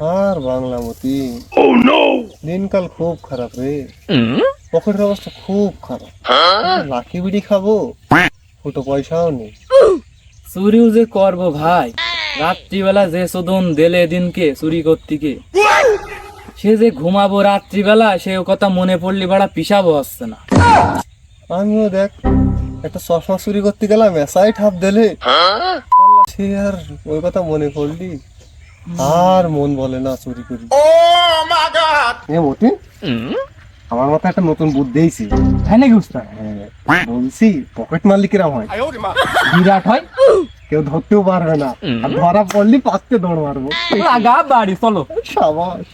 আর বাংলা মতি। দিনকাল খুব খারাপ রে। পকেটের অবস্থা খুব খারাপ। লাকি বিড়ি খাব? ফুটো পয়সাও নেই। চুরিও যে করব ভাই রাত্রিবেলা যে শোধন দেলে দিনকে চুরি করতিকে সে যে ঘুমাবো রাত্রিবেলা সে কথা মনে পড়লি বাড়া পিসাবো আসছে না। আমিও দেখ একটা চশমা চুরি করতে গেলাম এসাই ঠাপ দিলে। সে আর ওই কথা মনে পড়লি? আর মন বলে না চুরি করি। এ মতি আমার মাথায় একটা নতুন বুদ্ধি এইছি তাই নাকি উস্তাদ? হ্যাঁ, বলছি পকেট হয় বিরাট হয়। কেউ ধরতেও পারবে না। আর ধরা পড়লি পাঁচতে দৌড় মারবো। লাগা বাড়ি চলো। সাবাস।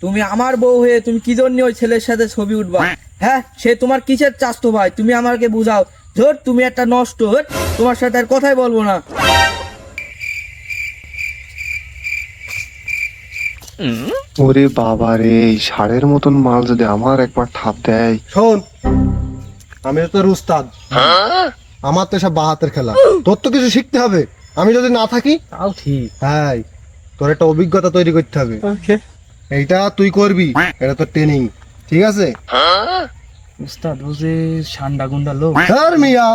তুমি আমার বউ হয়ে তুমি কি জন্য ওই ছেলের সাথে ছবি উঠবা? হ্যাঁ। সে তোমার কিসের চাস্তো ভাই? তুমি আমাকে বুঝাও। ধর তুমি একটা নষ্ট তোমার সাথে আর কথাই বলব না। ওরে বাবা রে ষাঁড়ের মতন মাল যদি আমার একবার ঠাপ দেয়। শোন আমি তো তোর উস্তাদ। আমার তো সব বাহাতের খেলা। তোর তো কিছু শিখতে হবে। আমি যদি না থাকি তাও ঠিক। হ্যাঁ তোর একটা অভিজ্ঞতা তৈরি করতে হবে। এইটা তুই করবি এটা তোর ট্রেনিং ঠিক আছে? উস্তাদ ও যে ঠান্ডা গুন্ডা লোক। স্যার মিয়া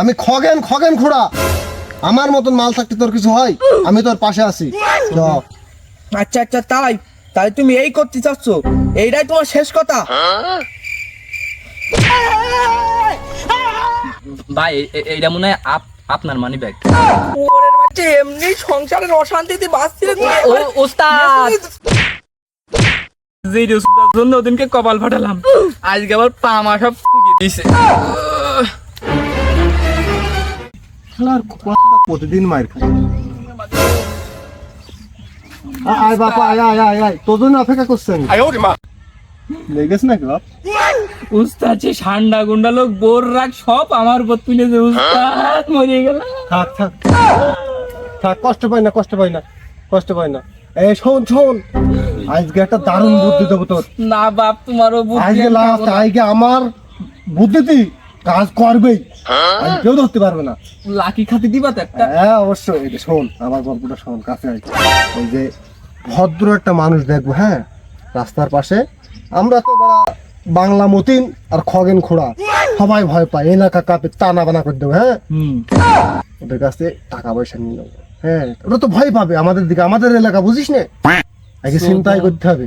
আমি খগেন খগেন খোড়া। আমার মতন মাল থাকতে তোর কিছু হয়? আমি তোর পাশে আছি। আচ্ছা আচ্ছা তাই। তাই তুমি এই করতে চাচ্ছ? এইটাই তোমার শেষ কথা? ভাই এইটা মনে হয় আপ- আপনার মানি ব্যাগ এমনি সংসারের অশান্তিতে বাঁচছিলে ওস্তাদ! যে ওস্তাদ জন্য ওদিনকে কপাল ফাটালাম আজকে আবার পা মা সব দিছে। প্রতিদিন মার খাই আ- আয় বাপা আয় আয় আয় আয়। তোর জন্য অপেক্ষা করছেন? লেগেছ বাপ? উস্তাদ যে ঠান্ডা গুন্ডা লোক বোর রাখ সব আমার উপর তুলেছে উস্তাদ মরে গেল থাক থাক। থাক কষ্ট পাই না কষ্ট পাই না কষ্ট পাই না। এই শোন শোন। আজকে একটা দারুণ বুদ্ধি দেবো তোর। না বাপ তোমারও বুদ্ধি আজকে লাস্ট আজকে আমার বুদ্ধিতে কাজ করবেই। আজ কেউ ধরতে পারবে না। লাকি খাতি দিবা তো একটা? হ্যাঁ অবশ্যই। এই যে শোন আমার গল্পটা শোন কাছে আয়। ওই যে ভদ্র একটা মানুষ দেখব হ্যাঁ? রাস্তার পাশে। আমরা তো বড় বাংলা মতিন আর খগেন খোড়া সবাই ভয় পায় এলাকা কাপে টানা বানা করে দেবো হ্যাঁ? ওদের কাছে টাকা পয়সা নিয়ে নেব হ্যাঁ? ওরা তো ভয় পাবে আমাদের দিকে আমাদের এলাকা বুঝিস না? আগে চিন্তাই করতে হবে।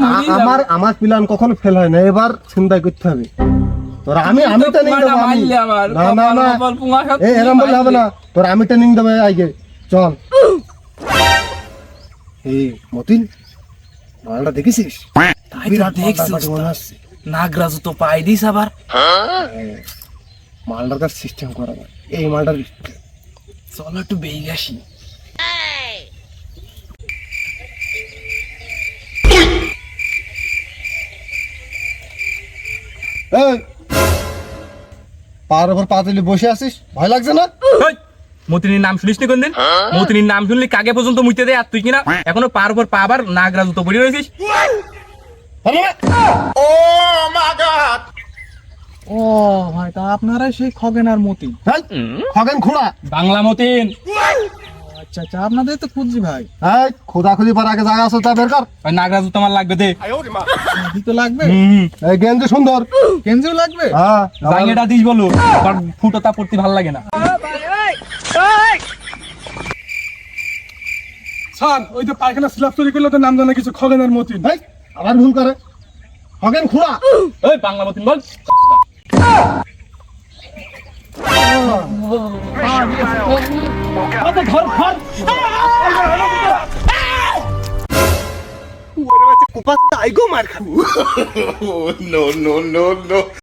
মরে আমার আমার প্ল্যান কখনো ফেল হয় না এবার চিন্তাই করতে হবে। তোর আমি আমি তো দেবো আমি। না না না। এরম বললে হবে না। তোর আমি ট্রেনিং দেবো আগে। চল। এই মতিন মালটা দেখেছিস? তাই তো দেখছি পাই দিস আবার। হ্যাঁ, মালটার কাছে সিস্টেম করা যায়। এই মালটার চলো একটু বেরিয়ে আসি। এই পার ওপর পা তুলে বসে আছিস? ভয় লাগছে না? মতিনীর নাম শুনিস নি কোনদিন? মতিনীর নাম শুনলি কাকে পর্যন্ত মুইতে দেয় আর তুই কিনা এখনও পার উপর পা আবার নাগরাজু তো পড়ে রয়েছিস। ও ভাই তা আপনারাই সেই খগেন আর মতি খগেন খোড়া। বাংলা মতিন। আচ্ছা আচ্ছা আপনাদের তো খুঁজছি ভাই। এই খোদা খুদি পার আগে জায়গা আছে তা বের কর। ওই নাগরাজু তোমার লাগবে দে। তো লাগবে? এই গেঞ্জি সুন্দর। কেঞ্জিও লাগবে? হ্যাঁ জাঙ্গিটা দিস বলো ফুটোটা পড়তে ভালো লাগে না। স্যার ওই যে পায়খানা স্ল্যাব চুরি করলে তো নাম জানা কিছু খগেন আর মতি এই, আবার ভুল করে। খগেন খোড়া। ওই বাংলা মতিন বল। কুপাস আইগো মার খাব।